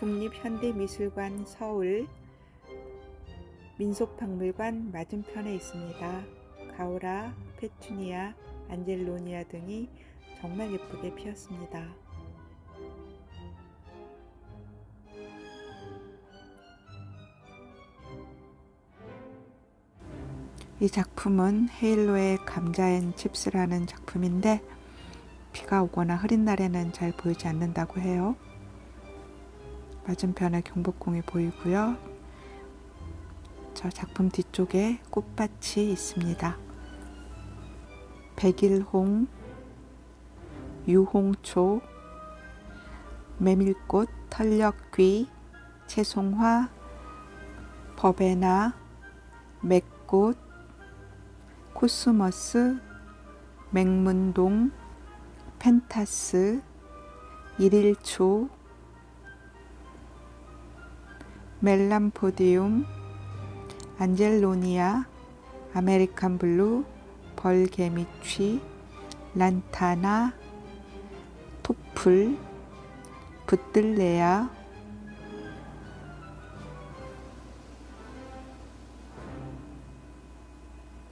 국립현대미술관 서울 민속박물관 맞은편에 있습니다. 가오라, 페투니아, 안젤로니아 등이 정말 예쁘게 피었습니다. 이 작품은 헤일로의 감자 앤 칩스라는 작품인데 비가 오거나 흐린 날에는 잘 보이지 않는다고 해요. 맞은편에 경복궁이 보이고요. 저 작품 뒤쪽에 꽃밭이 있습니다. 백일홍, 유홍초, 메밀꽃, 털력귀, 채송화, 버베나, 맥꽃, 코스머스, 맹문동, 펜타스, 일일초, 멜람포디움, 안젤로니아, 아메리칸 블루, 벌개미취, 란타나, 토플, 붙들레아,